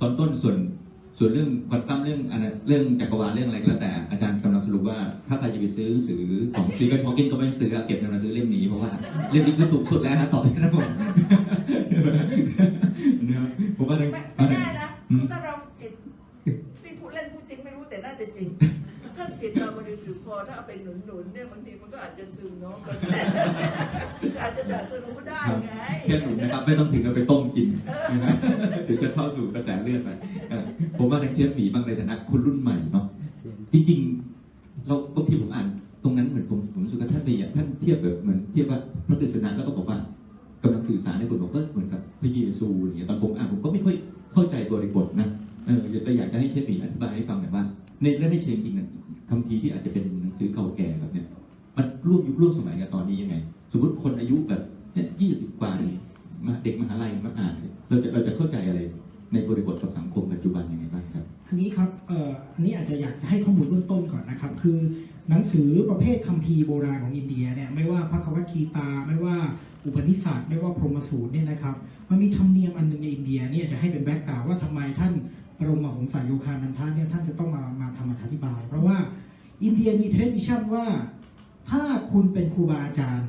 ตอนต้นส่วนส่วนเรื่องควอนตัมเรื่องอันนั้นเรื่องจักรวาลเรื่องอะไรก็แล้วแต่อาจารย์กำลังสรุปว่าถ้าใครจะไปซื้อหนังสือของสตีเฟนฮอว์กินก็ไม่ซื้ออะเก็บเงินมาซื้อเล่มนี้เพราะว่าเล่มนี้คือสูงสุดแล้วนะต่อไปนะผมนะครับผมว่าในไม่ไม่ได้นะอืมถ้าเหนุนหนุนๆเนี่ยบางทีมันก็อาจจะซึมเนาะกระแสอาจจะดัดสรู้ได้ไงแค่หนุนนะครับ ไม่ต้องถึงกับไปต้มกินนะเดี๋ยวจะเข้าสู่กระแสเลือดไปผมว่าในเทียบหมีบ้างในฐานะคนรุ่นใหม่เนาะจริงๆเราบางทีผมอ่านตรงนั้นเหมือนผมผมสึกว่าท่านมีอะท่านเทียบแบบเหมือนเทียบว่าพระกฤษณาแล้วก็บอกว่ากำลังสื่อสารในคนบอกก็เหมือนกับพระเยซูอย่างเงี้ยตอนผมอ่านผมก็ไม่ค่อยเข้าใจบริบทนะเออแต่อยากจะให้เชฟหมีอธิบายให้ฟังหน่อยว่า ในเรื่องในเชิงจริงๆนะ คำพีที่อาจจะเป็นหนังสือเก่าแก่แบบเนี้ยมันร่วมยุคร่วมสมัยกับตอนนี้ยังไง สมมติคนอายุแบบเนี่ยยี่สิบกว่าเนี่ยมาเด็กมหาลัยมาอ่านเราจะเราจะเข้าใจอะไรในบริบทกับสังคมปัจจุบันยังไงบ้างครับคืองี้ครับเอ่ออันนี้อาจจะอยากให้ข้อมูลเบื้องต้นก่อนนะครับ คือหนังสือประเภทคัมภีร์โบราณของอินเดียเนี่ยไม่ว่าพระคัมภคีตา ไม่ว่าอุปนิสัตไม่ว่าพรหมสูตรเนี่ยนะครับมันมีธรรมเนียมอันหนึ่งในอินเดียเนี่ยจะให้เป็นแบ็กกราวว่าทำไมท่าน ปรมหงสายโยคานันทะเนี่ยท่านจะต้องมามาทำอธิบาย เพราะว่าอินเดียมีเทรดิชันว่า ถ้าคุณเป็นครูบาอาจารย์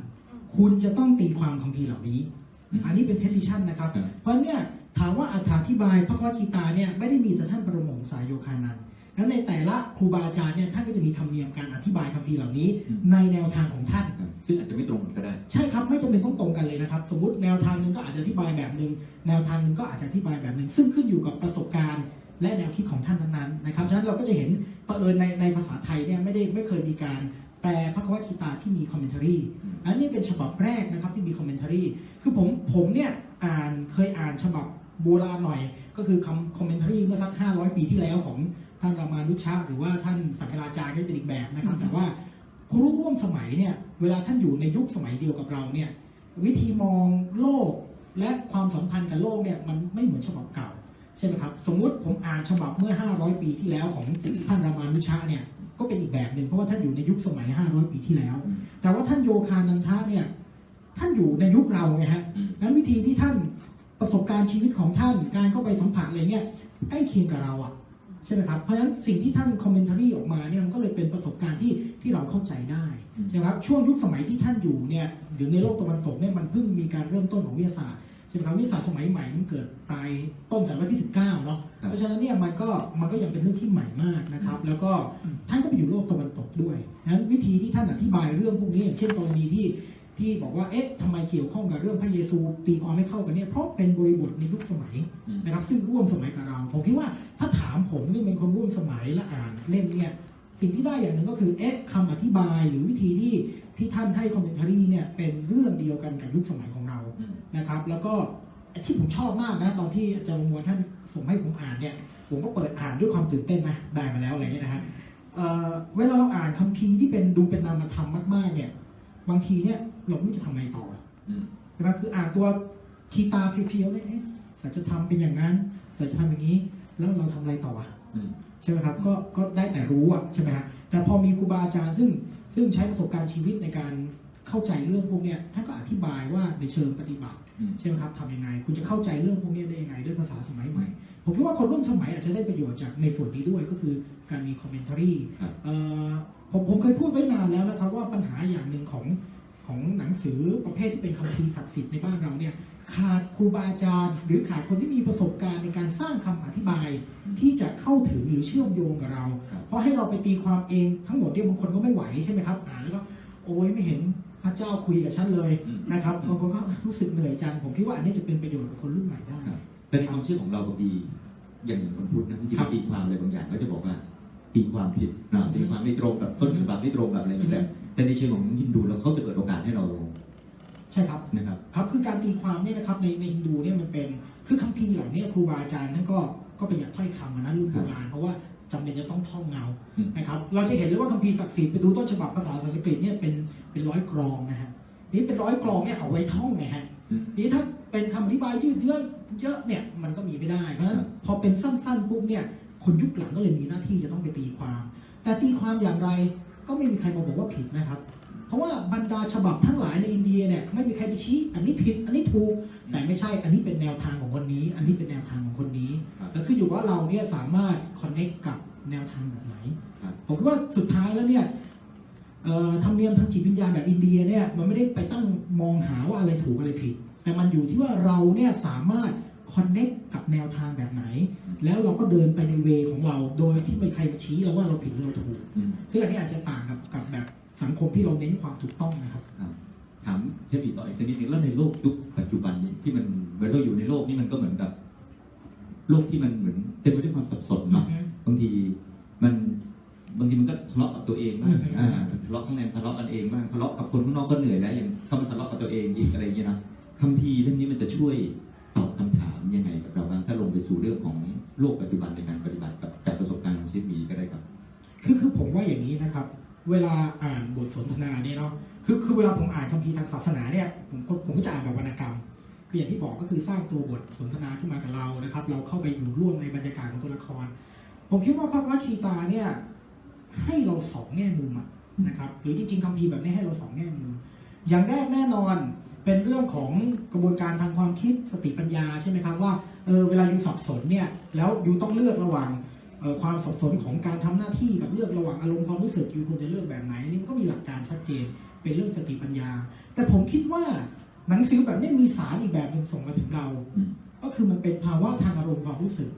คุณจะต้องตีความคัมภีร์เหล่านี้อืมอันนี้เป็นเทรดิชันนะครับครับ เพราะเนี่ยถามว่าอธิบายพระคัมภีตาเนี่ยไม่ได้มีแต่ท่านปรมหงสายโยคานันท์นั้นในแต่ละครูบาอาจารย์เนี่ยท่านก็จะมีธรรมเนียมการอธิบายคัมภีร์เหล่านี้ ในแนวทางของท่านครับซึ่งอาจจะไม่ตรงกันก็ได้ ใช่ครับไม่จำเป็นต้องตรงกันเลยนะครับ สมมติแนวทางหนึ่งก็อาจจะอธิบายแบบหนึ่งแนวทางหนึ่งก็อาจจะอธิบายแบบหนึ่งซึ่งขึ้นอยู่กับประสบการณ์ และแนวคิดของท่านนั้งนๆนนะครับฉะนั้นเราก็จะเห็นเผอิญในในภาษาไทยเนี่ยไม่ได้ไม่เคยมีการแปลพระคัมภีตาที่มีคอมเมนต์รี่อันนี้เป็นฉบับแรกนะครับที่มีคอมเมนต์รีคือผมผมเนี่ยอ่านเคยอ่านฉบับโบราณหน่อย ก็คือคำคอมเมนต์รีเมื่อสัก 500 ปีที่แล้วของท่านรามานุชาหรือว่าท่านสังฆราจาก็เป็นอีกแบบนะครับ แต่ว่าครูร่วมสมัยเนี่ยเวลาท่านอยู่ในยุคสมัยเดียวกับเราเนี่ยวิธีมองโลกและความสัมพันธ์กับโลกเนี่ยมันไม่เหมือนฉบับเก่า ใช่ไหมครับ สมมุติผมอ่านฉบับเมื่อ 500 ปีที่แล้วของท่านรามานุชาเนี่ยก็เป็นอีกแบบหนึ่งเพราะว่าท่านอยู่ในยุคสมัย 500 ปีที่แล้วอืมแต่ว่าท่านโยคานันทะเนี่ยท่านอยู่ในยุคเราไงฮะอืมงั้นวิธีที่ท่านประสบการณ์ชีวิตของท่านการเข้าไปสัมผัสอะไรเนี่ยใกล้เคียงกับเราอะใช่ไหมครับ เพราะฉะนั้นสิ่งที่ท่านคอมเมนต์รีออกมาเนี่ยมันก็เลยเป็นประสบการณ์ที่ที่เราเข้าใจได้อืมใช่ไหมครับช่วงยุคสมัยที่ท่านอยู่เนี่ยหรือในโลกตะวันตกเนี่ยมันเพิ่งมีการเริ่มต้นของวิทยาศาสตร์ ใช่ไหมครับวิทยาศาสตร์สมัยใหม่มันเกิดปลายต้นศตวรรษที่ 19 เนาะครับเพราะฉะนั้นเนี่ยมันก็มันก็ยังเป็นเรื่องที่ใหม่มากนะครับ แล้วก็ท่านก็ไปอยู่โลกตะวันตกด้วยนั้นวิธีที่ท่านอธิบายเรื่องพวกนี้อย่างเช่นกรณีที่ที่บอกว่าเอ๊ะทำไมเกี่ยวข้องกับเรื่องพระเยซูตีความไม่เข้ากันเนี่ยเพราะเป็นบริบทในยุคสมัยอืมนะครับ ซึ่งร่วมสมัยกับเรา ผมคิดว่าถ้าถามผมนี่เป็นคนร่วมสมัยและอ่านเล่นเนี่ยสิ่งที่ได้อย่างหนึ่งก็คือเอ๊ะคำอธิบายหรือวิธีที่ ที่ท่านให้คอมเมนต์รีเนี่ยเป็นเรื่องเดียวกันกับยุคสมัยของเราอืมนะครับ แล้วก็ไอ้ที่ผมชอบมากนะ ตอนที่อาจารย์ประมวลท่านส่งให้ผมอ่านเนี่ย ผมก็เปิดอ่านด้วยความตื่นเต้นนะได้มาแล้วอะไรเงี้ยนะฮะเอ่อเวลาเราอ่านคัมภีร์ที่เป็นดูเป็นนามธรรมมากๆ เนี่ย บางทีเนี่ยเราไม่รู้จะทำไงต่ออืมใช่ไหมคืออ่านตัวคีตาเพียวๆเนี่ยเอ๊ะสัจธรรมเป็นอย่างนั้นสัจธรรมอย่างนี้ แล้วเราทำอะไรต่ออะอืมใช่ไหมครับ ก็ก็ได้แต่รู้อะใช่ไหมฮะแต่พอมีครูบาอาจารย์ซึ่ง ซึ่งใช้ประสบการณ์ชีวิตในการเข้าใจเรื่องพวกเนี้ยท่านก็อธิบายว่าในเชิงปฏิบัติอืมใช่ไหมครับทำยังไง คุณจะเข้าใจเรื่องพวกนี้ได้ยังไงด้วยภาษาสมัยใหม่ ผมคิดว่าคนร่วมสมัยอาจจะได้ประโยชน์จากในส่วนนี้ด้วยก็คือการมีคอมเมนต์รีครับผมผมเคยพูดไว้นานแล้วนะครับว่าปัญหาอย่างหนึ่งของของหนังสือประเภทที่เป็นคัมภีร์ศักดิ์สิทธิ์ในบ้านเราเนี่ย ขาดครูบาอาจารย์ หรือขาดคนที่มีประสบการณ์ในการสร้างคำอธิบาย ที่จะเข้าถึงหรือเชื่อมโยงกับเราครับเพราะให้เราไปตีความเองทั้งหมดเนี่ยบางคนก็ไม่ไหวใช่ไหมครับอ่านแล้วก็โอ้ยไม่เห็นพระเจ้าคุยกับฉันเลยอืมนะครับบางคนก็รู้สึกเหนื่อยจังผมคิดว่าอันนี้จะเป็นประโยชน์กับคนรุ่นใหม่ได้ครับแต่ในความเชื่อของเราบางทีอย่างคนพุทธนะบางทีครับตีความอะไรบางอย่างก็จะบอกว่าตีความผิดนะตีความไม่ตรงกับต้นฉบับไม่ตรงกับอะไรนี่แหละแต่ในเชิงของฮินดูเราเขาจะเปิดโอกาสให้เรา ใช่ครับนะครับครับคือการตีความเนี่ยนะครับในในฮินดูเนี่ยมันเป็นคือคัมภีร์เหล่านี้ครูบาอาจารย์ท่านก็ก็ประหยัดถ้อยคำมานะรุ่นโบราณเพราะว่าจำเป็นจะต้องท่องเงาอืมนะครับเราจะเห็นเลยว่าคัมภีร์ศักดิ์สิทธิ์ไปดูต้นฉบับภาษาสันสกฤตเนี่ยเป็นเป็นร้อยกรองนะฮะนี่เป็นร้อยกรองเนี่ยเอาไว้ท่องไงฮะอืมนี่ถ้าเป็นคำอธิบายยืดเยอะเยอะเนี่ยมันก็มีไม่ได้เพราะฉะนั้นครับพอเป็นสั้นๆปุ๊บเนี่ยคนยุคหลังก็เลยมีหน้าที่จะต้องไปตีความ แต่ตีความอย่างไรก็ไม่มีใครมาบอกว่าผิดนะครับ เพราะว่าบรรดาฉบับทั้งหลายในอินเดียเนี่ยไม่มีใครไปชี้ อันนี้ผิด อันนี้ถูก แต่ไม่ใช่ อันนี้เป็นแนวทางของคนนี้ อันนี้เป็นแนวทางของคนนี้ครับแล้วขึ้นอยู่ว่าเราเนี่ยสามารถคอนเน็กกับแนวทางแบบไหนครับผมคิดว่าสุดท้ายแล้วเนี่ยเอ่อธรรมเนียมทางจิตวิญญาณแบบอินเดียเนี่ยมันไม่ได้ไปตั้งมองหาว่าอะไรถูกอะไรผิด แต่มันอยู่ที่ว่าเราเนี่ยสามารถคอนเน็กกับแนวทางแบบไหน แล้วเราก็เดินไปในเวของเรา โดยที่ไม่มีใครมาชี้เราว่าเราผิดหรือเราถูกอืมซึ่งอันนี้อาจจะต่างกับกับแบบสังค มที่เราเน้นความถูกต้องนะครับครับถามเทปอีกต่ออีกสักนิดนึงแล้วในโลกยุคปัจจุบันนี้ที่มันเวลาเราอยู่ในโลกนี้มันก็เหมือนกับ โลกที่มันเหมือนเต็มไปด้วยความสับสนเนาะบางทีมันบางทีมันก็ทะเลาะกับตัวเองบ้างอืมอ่าทะเลาะข้างในทะเลาะกันเองบ้างทะเลาะกับคนข้างนอกก็เหนื่อยแล้วยังต้องมาทะเลาะกับตัวเองอีกอะไรอย่างเงี้ยนะคัมภีร์เรื่องนี้มันจะช่วยตอบคำถามยังไงกับเราบ้างถ้าลงไปสู่เรื่องของโลกปัจจุบันในการปฏิบัติกับจากประสบการณ์ของเชฟหมีก็ได้ครับ คือคือผมว่าอย่างนี้นะครับ เวลาอ่านบทสนทนาเนี่ยเนาะคือคือเวลาผมอ่านคัมภีร์ทางศาสนาเนี่ยผมก็ผมก็จะอ่านแบบวรรณกรรมคืออย่างที่บอกก็คือสร้างตัวบทสนทนาขึ้นมากับเรานะครับ เราเข้าไปอยู่ร่วมในบรรยากาศของตัวละคร ผมคิดว่าพระวัคีตาเนี่ยให้เราสองแง่มุมอะนะครับ หรือจริงๆคัมภีร์แบบนี้ให้เราสองแง่มุมอย่างแรกแน่นอนเป็นเรื่องของกระบวนการทางความคิดสติปัญญาใช่ไหมครับว่าเออเวลาอยู่สับสนเนี่ยแล้วอยู่ต้องเลือกระหว่าง ความสับสนของการทำหน้าที่กับเลือกระหว่างอารมณ์ความรู้สึกอยู่ควรจะเลือกแบบไหนนี่มันก็มีหลักการชัดเจนเป็นเรื่องสติปัญญา แต่ผมคิดว่าหนังสือแบบนี้มีสารอีกแบบหนึ่งส่งมาถึงเราอืมก็คือมันเป็นภาวะทางอารมณ์ความรู้สึก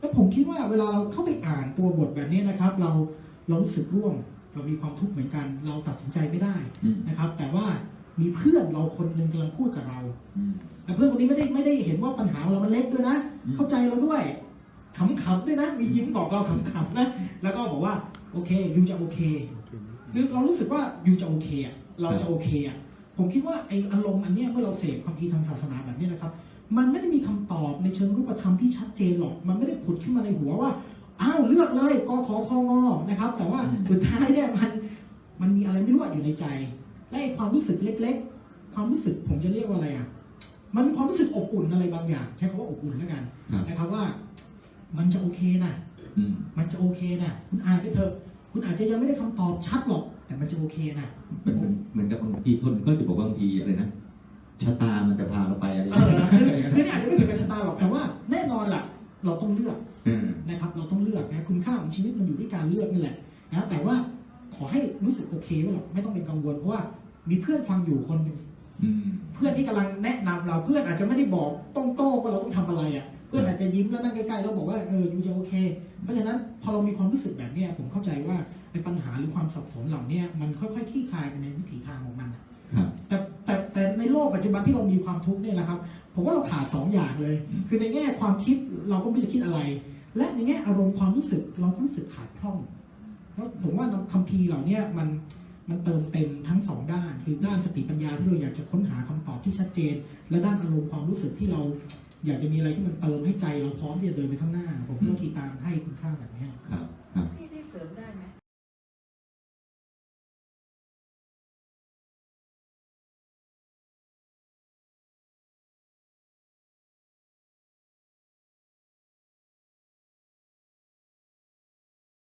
แล้วผมคิดว่าเวลาเราเข้าไปอ่านตัวบทแบบนี้นะครับ เราเรารู้สึกร่วม เรามีความทุกข์เหมือนกัน เราตัดสินใจไม่ได้อืมนะครับ แต่ว่ามีเพื่อนเราคนหนึ่งกำลังพูดกับเราอืมแต่เพื่อนคนนี้ไม่ได้ไม่ได้เห็นว่าปัญหาของเรามันเล็กด้วยนะอืมเข้าใจเราด้วย ขำๆด้วยนะ มียิ้มบอกเราขำๆนะ แล้วก็บอกว่าโอเคยูจะโอเค คือเรารู้สึกว่ายูจะโอเคอะเราจะโอเคอะผมคิดว่าไออารมณ์อันเนี้ยเมื่อเราเสพความคิดทางศาสนาแบบนี้นะครับ มันไม่ได้มีคำตอบในเชิงรูปธรรมที่ชัดเจนหรอก มันไม่ได้ผุดขึ้นมาในหัวว่าอ้าวเลือกเลยกขอคองอนะครับ แต่ว่าสุดท้ายเนี่ยมันมันมีอะไรไม่รู้อะอยู่ในใจ และไอความรู้สึกเล็ก ๆ ความรู้สึกผมจะเรียกว่าอะไรอะมันมีความรู้สึกอบอุ่นอะไรบางอย่าง ใช้คำว่าอบอุ่นแล้วกันครับนะครับว่า มันจะโอเคนะอืมมันจะโอเคนะคุณอ่านไปเถอะ คุณอาจจะยังไม่ได้คำตอบชัดหรอก แต่มันจะโอเคนะเหมือนเหมือนกับบางทีคนก็จะบอกว่าบางทีอะไรนะชะตามันจะพาเราไปอะไรอเอย่างอเงี้ยคือคือนี่อาจจะไม่ถึงกับชะตาหรอกแต่ว่า แน่นอนล่ะ เราต้องเลือกเออนะครับ เราต้องเลือกนะคุณค่าของชีวิตมันอยู่ที่การเลือกนี่แหละนะแต่ว่าขอให้รู้สึกโอเคไว้หรอกไม่ต้องเป็นกังวลเพราะว่ามีเพื่อนฟังอยู่คนหนึ่ง อืม เพื่อนที่กำลังแนะนำเราเพื่อนอาจจะไม่ได้บอกตรงๆว่าเราต้องทำอะไรอะเพื่อนอาจจะยิ้มแล้วนั่งใกล้ๆแล้วบอกว่าเออยูจะโอเค เพราะฉะนั้นพอเรามีความรู้สึกแบบเนี้ยผมเข้าใจว่าในปัญหาหรือความสับสนเหล่าเนี้ยมันค่อยๆคลี่คลายไปในวิถีทางของมันอะครับแต่แต่แต่ในโลกปัจจุบันที่เรามีความทุกข์เนี่ยนะครับ ผมว่าเราขาดสองอย่างเลย คือในแง่ความคิดเราก็ไม่รู้จะคิดอะไร และในแง่อารมณ์ความรู้สึกเราก็รู้สึกขาดพร่องแล้วผมว่าคัมภีร์เหล่าเนี้ยมันมันเติมเต็มทั้งสองด้าน คือด้านสติปัญญาที่เราอยากจะค้นหาคำตอบที่ชัดเจน และด้านอารมณ์ความรู้สึกที่เรา อยากจะมีอะไรที่มันเติมให้ใจเราพร้อมที่จะเดินไปข้างหน้า ผมว่าทีตามให้คุณค่าแบบนี้ครับ